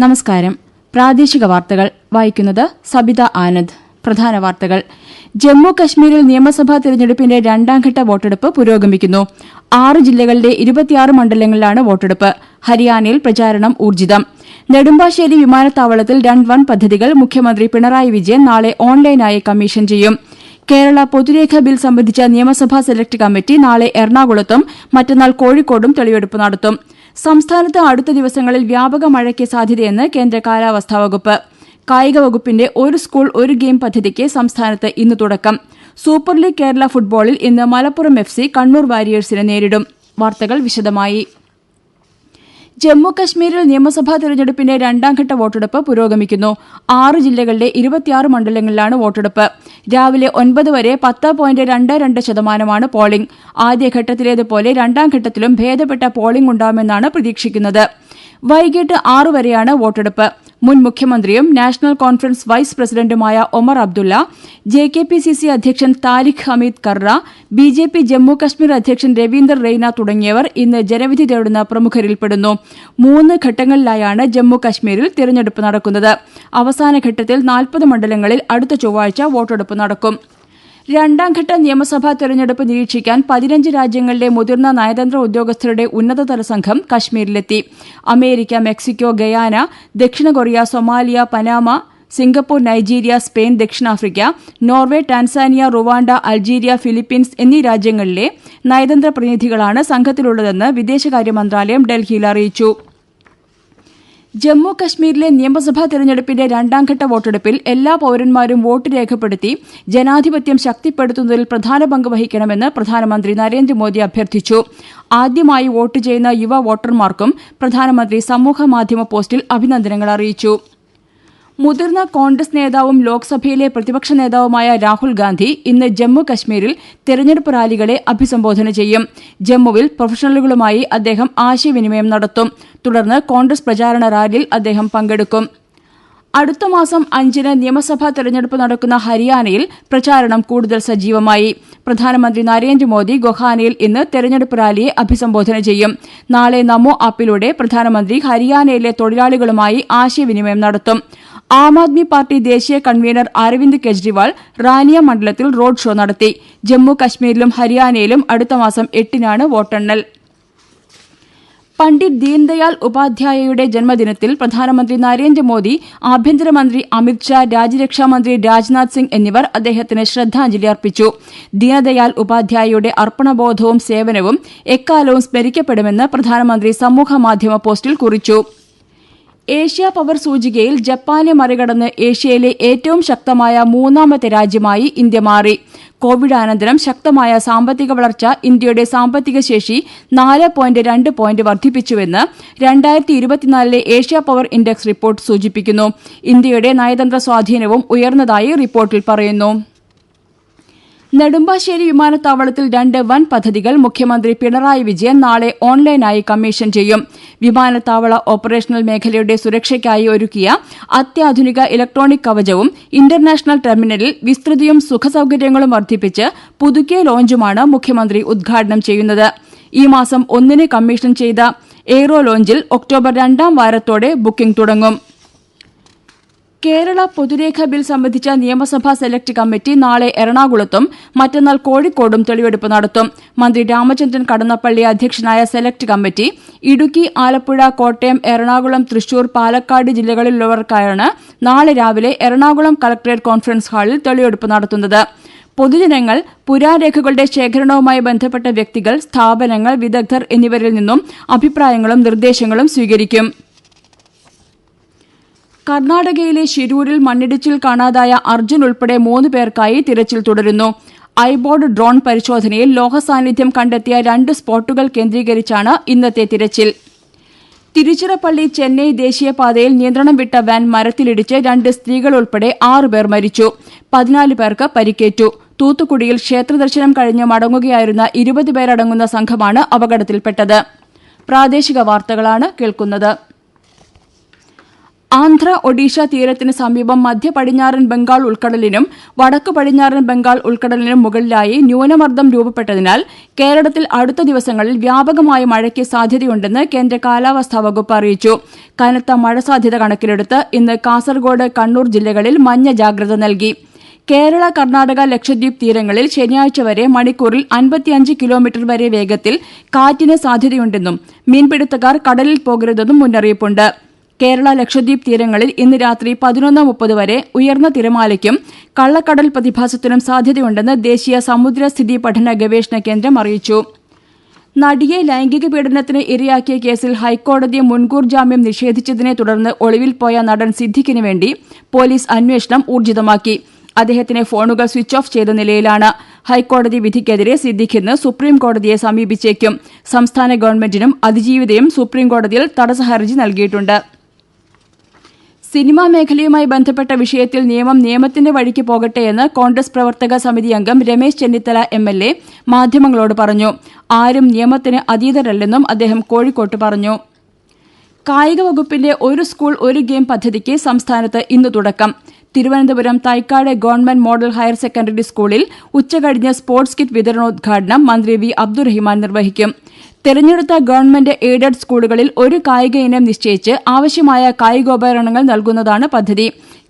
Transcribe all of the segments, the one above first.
നമസ്കാരം. പ്രാദേശിക വാർത്തകൾ വായിക്കുന്നത് സബിത ആനന്ദ്. പ്രധാന വാർത്തകൾ. ജമ്മു കശ്മീരിൽ നിയമസഭാ തെരഞ്ഞെടുപ്പിന്റെ രണ്ടാംഘട്ട വോട്ടെടുപ്പ് പുരോഗമിക്കുന്നു. ആറ് ജില്ലകളിലെ ഇരുപത്തിയാറ് മണ്ഡലങ്ങളിലാണ് വോട്ടെടുപ്പ്. ഹരിയാനയിൽ പ്രചാരണം ഊർജിതം. നെടുമ്പാശ്ശേരി വിമാനത്താവളത്തിൽ രണ്ട് വൺ പദ്ധതികൾ മുഖ്യമന്ത്രി പിണറായി വിജയൻ നാളെ ഓൺലൈനായി കമ്മീഷൻ ചെയ്യും. കേരള പൊതുരേഖ ബിൽ സംബന്ധിച്ച നിയമസഭാ സെലക്ട് കമ്മിറ്റി നാളെ എറണാകുളത്തും മറ്റന്നാൾ കോഴിക്കോടും തെളിവെടുപ്പ് നടത്തും. സംസ്ഥാനത്ത് അടുത്ത ദിവസങ്ങളിൽ വ്യാപക മഴയ്ക്ക് സാധ്യതയെന്ന് കേന്ദ്ര കാലാവസ്ഥാ വകുപ്പ്. കായിക വകുപ്പിന്റെ ഒരു സ്കൂൾ ഒരു ഗെയിം പദ്ധതിക്ക് സംസ്ഥാനത്ത് ഇന്ന് തുടക്കം. സൂപ്പർ ലീഗ് കേരള ഫുട്ബോളിൽ ഇന്ന് മലപ്പുറം എഫ് സി കണ്ണൂർ വാരിയേഴ്സിനെ നേരിടും. വാർത്തകൾ വിശദമായി. ജമ്മു കശ്മീരിൽ നിയമസഭാ തെരഞ്ഞെടുപ്പിന്റെ രണ്ടാംഘട്ട വോട്ടെടുപ്പ് പുരോഗമിക്കുന്നു. ആറ് ജില്ലകളിലെ ഇരുപത്തിയാറ് മണ്ഡലങ്ങളിലാണ് വോട്ടെടുപ്പ്. രാവിലെ ഒൻപത് വരെ പത്ത് പോയിന്റ് രണ്ട് രണ്ട് ശതമാനമാണ് പോളിംഗ്. ആദ്യഘട്ടത്തിലേതുപോലെ രണ്ടാം ഘട്ടത്തിലും ഭേദപ്പെട്ട പോളിംഗ് ഉണ്ടാവുമെന്നാണ് പ്രതീക്ഷിക്കുന്നത്. വൈകിട്ട് ആറു വരെയാണ് വോട്ടെടുപ്പ്. മുൻ മുഖ്യമന്ത്രിയും നാഷണൽ കോൺഫറൻസ് വൈസ് പ്രസിഡന്റുമായ Omar Abdullah J K P C C അധ്യക്ഷൻ Tariq Hameed Karra B J P Jammu Kashmir അധ്യക്ഷൻ രവീന്ദർ റെയ്ന തുടങ്ങിയവർ ഇന്ന് ജനവിധി തേടുന്ന പ്രമുഖരിൽപ്പെടുന്നു. മൂന്ന് ഘട്ടങ്ങളിലായാണ് ജമ്മു കശ്മീരിൽ തിരഞ്ഞെടുപ്പ് നടക്കുന്നത്. അവസാന ഘട്ടത്തിൽ നാൽപ്പത് മണ്ഡലങ്ങളിൽ അടുത്ത ചൊവ്വാഴ്ച വോട്ടെടുപ്പ് നടക്കും. രണ്ടാംഘട്ട നിയമസഭാ തെരഞ്ഞെടുപ്പ് നിരീക്ഷിക്കാൻ പതിനഞ്ച് രാജ്യങ്ങളിലെ മുതിർന്ന നയതന്ത്ര ഉദ്യോഗസ്ഥരുടെ ഉന്നതതല സംഘം കശ്മീരിലെത്തി. അമേരിക്ക മെക്സിക്കോ ഗയാന ദക്ഷിണ Korea Somalia Panama Singapore Nigeria Spain ദക്ഷിണാഫ്രിക്ക Norway Tanzania Rwanda Algeria Philippines എന്നീ രാജ്യങ്ങളിലെ നയതന്ത്ര പ്രതിനിധികളാണ് സംഘത്തിലുള്ളതെന്ന് വിദേശകാര്യ മന്ത്രാലയം ഡൽഹിയിൽ അറിയിച്ചു. ജമ്മു കശ്മീരിലെ നിയമസഭാ തെരഞ്ഞെടുപ്പിന്റെ രണ്ടാംഘട്ട വോട്ടെടുപ്പിൽ എല്ലാ പൌരന്മാരും വോട്ട് രേഖപ്പെടുത്തി ജനാധിപത്യം ശക്തിപ്പെടുത്തുന്നതിൽ പ്രധാന പങ്ക് വഹിക്കണമെന്ന് പ്രധാനമന്ത്രി നരേന്ദ്രമോദി അഭ്യർത്ഥിച്ചു. ആദ്യമായി വോട്ട് ചെയ്യുന്ന യുവ വോട്ടർമാർക്കും പ്രധാനമന്ത്രി സമൂഹമാധ്യമ പോസ്റ്റിൽ അഭിനന്ദനങ്ങൾ അറിയിച്ചു. മുതിർന്ന കോൺഗ്രസ് നേതാവും ലോക്സഭയിലെ പ്രതിപക്ഷ നേതാവുമായ രാഹുൽ ഗാന്ധി ഇന്ന് ജമ്മു കശ്മീരിൽ തെരഞ്ഞെടുപ്പ് റാലികളെ അഭിസംബോധന ചെയ്യും. ജമ്മുവിൽ പ്രൊഫഷണലുകളുമായി അദ്ദേഹം ആശയവിനിമയം നടത്തും. തുടർന്ന് കോൺഗ്രസ് പ്രചാരണ റാലിയിൽ അദ്ദേഹം പങ്കെടുക്കും. അടുത്ത മാസം അഞ്ചിന് നിയമസഭാ തെരഞ്ഞെടുപ്പ് നടക്കുന്ന ഹരിയാനയിൽ പ്രചാരണം കൂടുതൽ സജീവമായി. പ്രധാനമന്ത്രി നരേന്ദ്രമോദി ഗൊഹാനയിൽ ഇന്ന് തെരഞ്ഞെടുപ്പ് റാലിയെ അഭിസംബോധന ചെയ്യും. നാളെ നമോ ആപ്പിലൂടെ പ്രധാനമന്ത്രി ഹരിയാനയിലെ തൊഴിലാളികളുമായി ആശയവിനിമയം നടത്തും. ആം ആദ്മി പാർട്ടി ദേശീയ കൺവീനർ അരവിന്ദ് കെജ്രിവാൾ റാനിയ മണ്ഡലത്തിൽ റോഡ് ഷോ നടത്തി. ജമ്മു കശ്മീരിലും ഹരിയാനയിലും അടുത്ത മാസം എട്ടിനാണ് വോട്ടെണ്ണൽ. പണ്ഡിറ്റ് ദീൻദയാൽ ഉപാധ്യായയുടെ ജന്മദിനത്തിൽ പ്രധാനമന്ത്രി നരേന്ദ്രമോദി ആഭ്യന്തരമന്ത്രി അമിത്ഷാ രാജ്യരക്ഷാമന്ത്രി രാജ്നാഥ് സിംഗ് എന്നിവർ അദ്ദേഹത്തിന് ശ്രദ്ധാഞ്ജലി അർപ്പിച്ചു. ദീനദയാൽ ഉപാധ്യായയുടെ അർപ്പണബോധവും സേവനവും എക്കാലവും സ്മരിക്കപ്പെടുമെന്ന് പ്രധാനമന്ത്രി സമൂഹമാധ്യമ പോസ്റ്റിൽ കുറിച്ചു. ഏഷ്യ പവർ സൂചികയിൽ ജപ്പാനെ മറികടന്ന് ഏഷ്യയിലെ ഏറ്റവും ശക്തമായ മൂന്നാമത്തെ രാജ്യമായി ഇന്ത്യ മാറി. കോവിഡാനന്തരം ശക്തമായ സാമ്പത്തിക വളർച്ച ഇന്ത്യയുടെ സാമ്പത്തിക ശേഷി നാല് പോയിന്റ് രണ്ട് പോയിന്റ് വർദ്ധിപ്പിച്ചുവെന്ന് രണ്ടായിരത്തി ഇരുപത്തിനാലിലെ ഏഷ്യ പവർ ഇൻഡെക്സ് റിപ്പോർട്ട് സൂചിപ്പിക്കുന്നു. ഇന്ത്യയുടെ നയതന്ത്ര സ്വാധീനവും ഉയർന്നതായി റിപ്പോർട്ടിൽ പറയുന്നു. നെടുമ്പാശ്ശേരി വിമാനത്താവളത്തിൽ രണ്ട് വൻ പദ്ധതികൾ മുഖ്യമന്ത്രി പിണറായി വിജയൻ നാളെ ഓൺലൈനായി കമ്മീഷൻ ചെയ്യും. വിമാനത്താവള ഓപ്പറേഷണൽ മേഖലയുടെ സുരക്ഷയ്ക്കായി ഒരുക്കിയ അത്യാധുനിക ഇലക്ട്രോണിക് കവചവും ഇന്റർനാഷണൽ ടെർമിനലിൽ വിസ്തൃതിയും സുഖസൌകര്യങ്ങളും വർദ്ധിപ്പിച്ച് പുതുക്കിയ ലോഞ്ചുമാണ് മുഖ്യമന്ത്രി ഉദ്ഘാടനം ചെയ്യുന്നത്. ഈ മാസം ഒന്നിന് കമ്മീഷൻ ചെയ്ത എയ്റോ ലോഞ്ചിൽ ഒക്ടോബർ രണ്ടാം വാരത്തോടെ ബുക്കിംഗ് തുടങ്ങും. കേരള പൊതുരേഖ ബിൽ സംബന്ധിച്ച നിയമസഭാ സെലക്ട് കമ്മിറ്റി നാളെ എറണാകുളത്തും മറ്റന്നാൾ കോഴിക്കോടും തെളിവെടുപ്പ് നടത്തും. മന്ത്രി രാമചന്ദ്രൻ കടന്നപ്പള്ളി അധ്യക്ഷനായ സെലക്ട് കമ്മിറ്റി ഇടുക്കി ആലപ്പുഴ കോട്ടയം എറണാകുളം തൃശൂർ പാലക്കാട് ജില്ലകളിലുള്ളവർക്കായാണ് നാളെ രാവിലെ എറണാകുളം കളക്ടറേറ്റ് കോൺഫറൻസ് ഹാളിൽ തെളിവെടുപ്പ് നടത്തുന്നത്. പൊതുജനങ്ങൾ പുരാരേഖകളുടെ ശേഖരണവുമായി ബന്ധപ്പെട്ട വ്യക്തികൾ സ്ഥാപനങ്ങൾ വിദഗ്ധർ എന്നിവരിൽ നിന്നും അഭിപ്രായങ്ങളും നിർദ്ദേശങ്ങളും സ്വീകരിക്കും. കർണാടകയിലെ ശിരൂരിൽ മണ്ണിടിച്ചിൽ കാണാതായ അർജുൻ ഉൾപ്പെടെ മൂന്ന് പേർക്കായി തിരച്ചിൽ തുടരുന്നു. ഐബോർഡ് ഡ്രോൺ പരിശോധനയിൽ ലോഹസാന്നിധ്യം കണ്ടെത്തിയ രണ്ട് സ്പോട്ടുകൾ കേന്ദ്രീകരിച്ചാണ് ഇന്നത്തെ തിരച്ചിൽ. തിരുച്ചിറപ്പള്ളി ചെന്നൈ ദേശീയപാതയിൽ നിയന്ത്രണം വിട്ട വാൻ മരത്തിലിടിച്ച് രണ്ട് സ്ത്രീകൾ ഉൾപ്പെടെ ആറുപേർ മരിച്ചു. പതിനാല് പേർക്ക് പരിക്കേറ്റു. തൂത്തുക്കുടിയിൽ ക്ഷേത്രദർശനം കഴിഞ്ഞ് മടങ്ങുകയായിരുന്ന ഇരുപത് പേരടങ്ങുന്ന സംഘമാണ് അപകടത്തിൽപ്പെട്ടത്. പ്രാദേശിക വാർത്തകളാണ് കേൾക്കുന്നത്. ആന്ധ്ര ഒഡീഷ തീരത്തിന് സമീപം മധ്യ പടിഞ്ഞാറൻ ബംഗാൾ ഉൾക്കടലിനും വടക്ക് പടിഞ്ഞാറൻ ബംഗാൾ ഉൾക്കടലിനും മുകളിലായി ന്യൂനമർദ്ദം രൂപപ്പെട്ടതിനാൽ കേരളത്തിൽ അടുത്ത ദിവസങ്ങളിൽ വ്യാപകമായ മഴയ്ക്ക് സാധ്യതയുണ്ടെന്ന് കേന്ദ്ര കാലാവസ്ഥാ വകുപ്പ് അറിയിച്ചു. കനത്ത മഴ സാധ്യത കണക്കിലെടുത്ത് ഇന്ന് കാസർഗോഡ് കണ്ണൂർ ജില്ലകളിൽ മഞ്ഞ ജാഗ്രത നൽകി. കേരള കർണാടക ലക്ഷദ്വീപ് തീരങ്ങളിൽ ശനിയാഴ്ച വരെ മണിക്കൂറിൽ അൻപത്തിയഞ്ച് കിലോമീറ്റർ വരെ വേഗത്തിൽ കാറ്റിന് സാധ്യതയുണ്ടെന്നും മീൻപിടുത്തക്കാർ കടലിൽ പോകരുതെന്നും മുന്നറിയിപ്പുണ്ട്. കേരള ലക്ഷദ്വീപ് തീരങ്ങളിൽ ഇന്ന് രാത്രി പതിനൊന്ന് മുപ്പത് വരെ ഉയർന്ന തിരമാലയ്ക്കും കള്ളക്കടൽ പ്രതിഭാസത്തിനും സാധ്യതയുണ്ടെന്ന് ദേശീയ സമുദ്രസ്ഥിതി പഠന ഗവേഷണ കേന്ദ്രം അറിയിച്ചു. നടിയെ ലൈംഗിക പീഡനത്തിന് ഇരയാക്കിയ കേസിൽ ഹൈക്കോടതി മുൻകൂർ ജാമ്യം നിഷേധിച്ചതിനെ തുടർന്ന് ഒളിവിൽ പോയ നടൻ സിദ്ദിഖിന് വേണ്ടി പോലീസ് അന്വേഷണം ഊർജിതമാക്കി. അദ്ദേഹത്തിന്റെ ഫോണുകൾ സ്വിച്ച് ഓഫ് ചെയ്ത നിലയിലാണ്. ഹൈക്കോടതി വിധിക്കെതിരെ സിദ്ദിഖ് ഇന്ന് സുപ്രീം കോടതിയെ സമീപിച്ചേക്കും. സംസ്ഥാന ഗവൺമെന്റിനും അതിജീവിതയും സുപ്രീം കോടതിയിൽ തടസ്സ ഹർജി സിനിമാ മേഖലയുമായി ബന്ധപ്പെട്ട വിഷയത്തിൽ നിയമം നിയമത്തിന്റെ വഴിക്ക് പോകട്ടെ എന്ന് കോൺഗ്രസ് പ്രവർത്തക സമിതി അംഗം Ramesh Chennithala M L A മാധ്യമങ്ങളോട് പറഞ്ഞു. ആരും നിയമത്തിന് അതീതരല്ലെന്നും അദ്ദേഹം കോഴിക്കോട്ട് പറഞ്ഞു. കായിക വകുപ്പിന്റെ ഒരു സ്കൂൾ ഒരു ഗെയിം പദ്ധതിക്ക് സംസ്ഥാനത്ത് ഇന്ന് തുടക്കം. Thiruvananthapuram Thycaud government model higher secondary സ്കൂളിൽ ഉച്ചകഴിഞ്ഞ് സ്പോർട്സ് കിറ്റ് വിതരണോദ്ഘാടനം മന്ത്രി വി അബ്ദുറഹിമാൻ നിർവഹിക്കും. തെരഞ്ഞെടുത്ത ഗവൺമെന്റ് എയ്ഡഡ് സ്കൂളുകളിൽ ഒരു കായിക ഇനം നിശ്ചയിച്ച് ആവശ്യമായ കായികോപകരണങ്ങൾ നൽകുന്നതാണ് പദ്ധതി.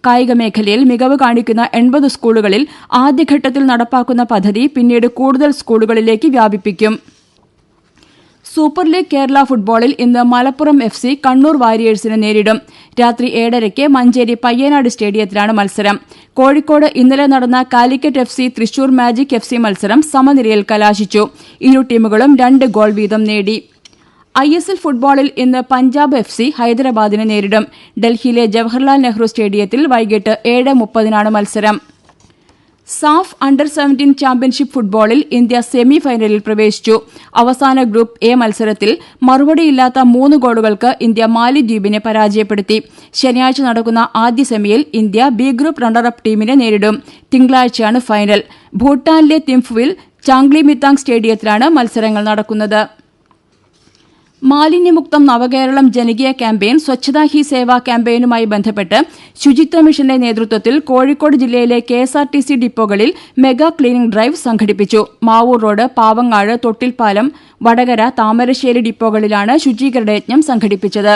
കായിക മേഖലയിൽ മികവ് കാണിക്കുന്ന എൺപത് സ്കൂളുകളിൽ ആദ്യഘട്ടത്തിൽ നടപ്പാക്കുന്ന പദ്ധതി പിന്നീട് കൂടുതൽ സ്കൂളുകളിലേക്ക് വ്യാപിപ്പിക്കും. സൂപ്പർ ലീഗ് കേരള ഫുട്ബോളിൽ ഇന്ന് മലപ്പുറം എഫ് സി കണ്ണൂർ വാരിയേഴ്സിനെ നേരിടും. രാത്രി ഏഴരയ്ക്ക് മഞ്ചേരി പയ്യനാട് സ്റ്റേഡിയത്തിലാണ് മത്സരം. കോഴിക്കോട് ഇന്നലെ നടന്ന Calicut F C Thrissur magic F C മത്സരം സമനിലയിൽ കലാശിച്ചു. ഇരു ടീമുകളും രണ്ട് ഗോൾ വീതം നേടി. ഐ എസ് എൽ ഫുട്ബോളിൽ ഇന്ന് പഞ്ചാബ് എഫ് സി ഹൈദരാബാദിനെ നേരിടും. ഡൽഹിയിലെ ജവഹർലാൽ നെഹ്റു സ്റ്റേഡിയത്തിൽ വൈകിട്ട് ഏഴ് മുപ്പതിനാണ് മത്സരം. സാഫ് അണ്ടർ സെവന്റീൻ ചാമ്പ്യൻഷിപ്പ് ഫുട്ബോളിൽ ഇന്ത്യ സെമി ഫൈനലിൽ പ്രവേശിച്ചു. അവസാന ഗ്രൂപ്പ് എ മത്സരത്തിൽ മറുപടിയില്ലാത്ത മൂന്ന് ഗോളുകൾക്ക് ഇന്ത്യ മാലിദ്വീപിനെ പരാജയപ്പെടുത്തി. ശനിയാഴ്ച നടക്കുന്ന ആദ്യ സെമിയിൽ ഇന്ത്യ ബി ഗ്രൂപ്പ് റണ്ണറപ്പ് ടീമിനെ നേരിടും. തിങ്കളാഴ്ചയാണ് ഫൈനൽ. ഭൂട്ടാനിലെ തിംഫുവിൽ ചാംഗ്ലി മിത്താങ് സ്റ്റേഡിയത്തിലാണ് മത്സരങ്ങൾ നടക്കുന്നത്. മാലിന്യമുക്തം നവകേരളം ജനകീയ ക്യാമ്പയിൻ സ്വച്ഛതാ ഹി സേവ ക്യാമ്പയിനുമായി ബന്ധപ്പെട്ട് ശുചിത്വ മിഷന്റെ നേതൃത്വത്തിൽ കോഴിക്കോട് ജില്ലയിലെ K S R T C ഡിപ്പോകളിൽ mega cleaning drive സംഘടിപ്പിച്ചു. മാവൂർ റോഡ് പാവങ്ങാട് തൊട്ടിൽപ്പാലം വടകര താമരശ്ശേരി ഡിപ്പോകളിലാണ് ശുചീകരണ യജ്ഞം സംഘടിപ്പിച്ചത്.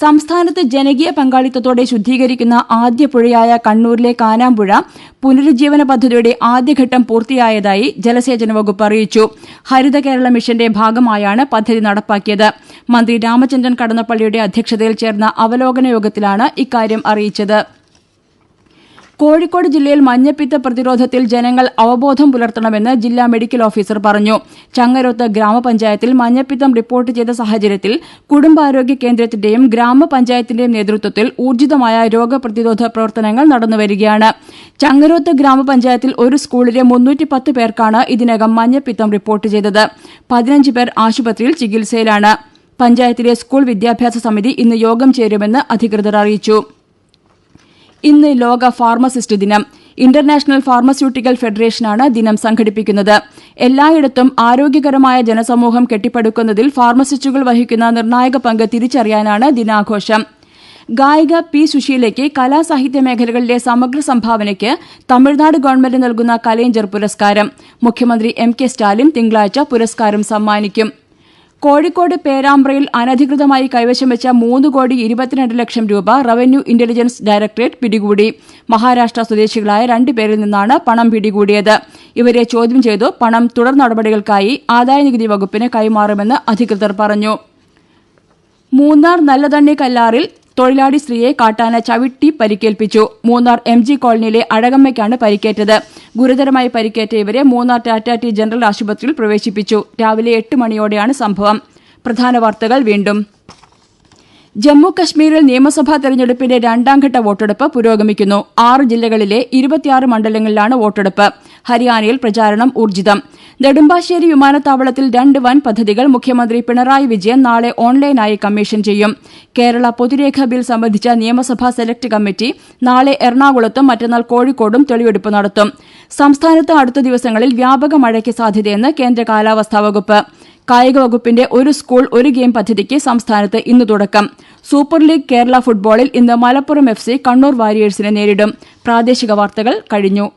സംസ്ഥാനത്ത് ജനകീയ പങ്കാളിത്തത്തോടെ ശുദ്ധീകരിക്കുന്ന ആദ്യ പുഴയായ കണ്ണൂരിലെ കാനാമ്പുഴ പുനരുജ്ജീവന പദ്ധതിയുടെ ആദ്യഘട്ടം പൂർത്തിയായതായി ജലസേചന വകുപ്പ് അറിയിച്ചു. ഹരിത കേരള മിഷന്റെ ഭാഗമായാണ് പദ്ധതി നടപ്പാക്കിയത്. മന്ത്രി രാമചന്ദ്രൻ കടന്നപ്പള്ളിയുടെ അധ്യക്ഷതയിൽ ചേർന്ന അവലോകന യോഗത്തിലാണ് ഇക്കാര്യം അറിയിച്ചത്. കോഴിക്കോട് ജില്ലയിൽ മഞ്ഞപ്പിത്ത പ്രതിരോധത്തിൽ ജനങ്ങൾ അവബോധം പുലർത്തണമെന്ന് ജില്ലാ മെഡിക്കൽ ഓഫീസർ പറഞ്ഞു. ചങ്ങരോത്ത് ഗ്രാമപഞ്ചായത്തിൽ മഞ്ഞപ്പിത്തം റിപ്പോർട്ട് ചെയ്ത സാഹചര്യത്തിൽ കുടുംബാരോഗ്യ കേന്ദ്രത്തിന്റെയും ഗ്രാമപഞ്ചായത്തിന്റെയും നേതൃത്വത്തിൽ ഊർജിതമായ രോഗപ്രതിരോധ പ്രവർത്തനങ്ങൾ നടന്നുവരികയാണ് ചങ്ങരോത്ത് ഗ്രാമപഞ്ചായത്തിൽ ഒരു സ്കൂളിലെ മുന്നൂറ്റി പത്ത് പേർക്കാണ് ഇതിനകം മഞ്ഞപ്പിത്തം റിപ്പോർട്ട് ചെയ്തത്. പതിനഞ്ച് പേർ ആശുപത്രിയിൽ ചികിത്സയിലാണ്. പഞ്ചായത്തിലെ സ്കൂൾ വിദ്യാഭ്യാസ സമിതി ഇന്ന് യോഗം ചേരുമെന്ന് അധികൃതർ അറിയിച്ചു. ഇന്ന് ലോക ഫാർമസിസ്റ്റ് ദിനം. ഇന്റർനാഷണൽ ഫാർമസ്യൂട്ടിക്കൽ ഫെഡറേഷനാണ് ദിനം സംഘടിപ്പിക്കുന്നത്. എല്ലായിടത്തും ആരോഗ്യകരമായ ജനസമൂഹം കെട്ടിപ്പടുക്കുന്നതിൽ ഫാർമസിസ്റ്റുകൾ വഹിക്കുന്ന നിർണായക പങ്ക് തിരിച്ചറിയാനാണ് ദിനാഘോഷം. ഗായിക പി സുശീലയ്ക്ക് കലാസാഹിത്യ മേഖലകളിലെ സമഗ്ര സംഭാവനയ്ക്ക് തമിഴ്നാട് ഗവൺമെന്റ് നൽകുന്ന കലേഞ്ചർ പുരസ്കാരം. മുഖ്യമന്ത്രി എം കെ സ്റ്റാലിൻ തിങ്കളാഴ്ച പുരസ്കാരം സമ്മാനിക്കും. കോഴിക്കോട് പേരാമ്പ്രയിൽ അനധികൃതമായി കൈവശം വെച്ച മൂന്ന് കോടി ഇരുപത്തിരണ്ട് ലക്ഷം രൂപ റവന്യൂ ഇന്റലിജൻസ് ഡയറക്ടറേറ്റ് പിടികൂടി. മഹാരാഷ്ട്ര സ്വദേശികളായ രണ്ടുപേരിൽ നിന്നാണ് പണം പിടികൂടിയത്. ഇവരെ ചോദ്യം ചെയ്തു പണം തുടർ നടപടികൾക്കായി ആദായനികുതി വകുപ്പിന് കൈമാറുമെന്ന് അധികൃതർ പറഞ്ഞു. മൂന്നാർ നല്ലതണ്ണി കല്ലാറിൽ തൊഴിലാളി സ്ത്രീയെ കാട്ടാന ചവിട്ടി പരിക്കേൽപ്പിച്ചു. മൂന്നാർ എം ജി കോളനിയിലെ അഴകമ്മയ്ക്കാണ് പരിക്കേറ്റത്. ഗുരുതരമായി പരിക്കേറ്റ ഇവരെ മൂന്നാർ ടാറ്റാ ടി ജനറൽ ആശുപത്രിയിൽ പ്രവേശിപ്പിച്ചു. രാവിലെ എട്ട് മണിയോടെയാണ് സംഭവം. പ്രധാന വാർത്തകൾ വീണ്ടും. ജമ്മു കശ്മീരിൽ നിയമസഭാ തെരഞ്ഞെടുപ്പിന്റെ രണ്ടാംഘട്ട വോട്ടെടുപ്പ് പുരോഗമിക്കുന്നു. ആറ് ജില്ലകളിലെ ഇരുപത്തിയാറ് മണ്ഡലങ്ങളിലാണ് വോട്ടെടുപ്പ്. ഹരിയാനയിൽ പ്രചാരണം ഊർജിതം. നെടുമ്പാശ്ശേരി വിമാനത്താവളത്തിൽ രണ്ട് വൻ പദ്ധതികൾ മുഖ്യമന്ത്രി പിണറായി വിജയൻ നാളെ ഓൺലൈനായി കമ്മീഷൻ ചെയ്യും. കേരള പൊതുരേഖ ബിൽ സംബന്ധിച്ച നിയമസഭാ സെലക്ട് കമ്മിറ്റി നാളെ എറണാകുളത്തും മറ്റന്നാൾ കോഴിക്കോടും തെളിവെടുപ്പ് നടത്തും. സംസ്ഥാനത്ത് അടുത്ത ദിവസങ്ങളിൽ വ്യാപക മഴയ്ക്ക് സാധ്യതയെന്ന് കേന്ദ്ര കാലാവസ്ഥാ വകുപ്പ്. കായിക വകുപ്പിന്റെ ഒരു സ്കൂൾ ഒരു ഗെയിം പദ്ധതിക്ക് സംസ്ഥാനത്ത് ഇന്ന് തുടക്കം. സൂപ്പർ ലീഗ് കേരള ഫുട്ബോളിൽ ഇന്ന് മലപ്പുറം എഫ് സി കണ്ണൂർ വാരിയേഴ്സിനെ നേരിടും. പ്രാദേശിക വാർത്തകൾ കഴിഞ്ഞു.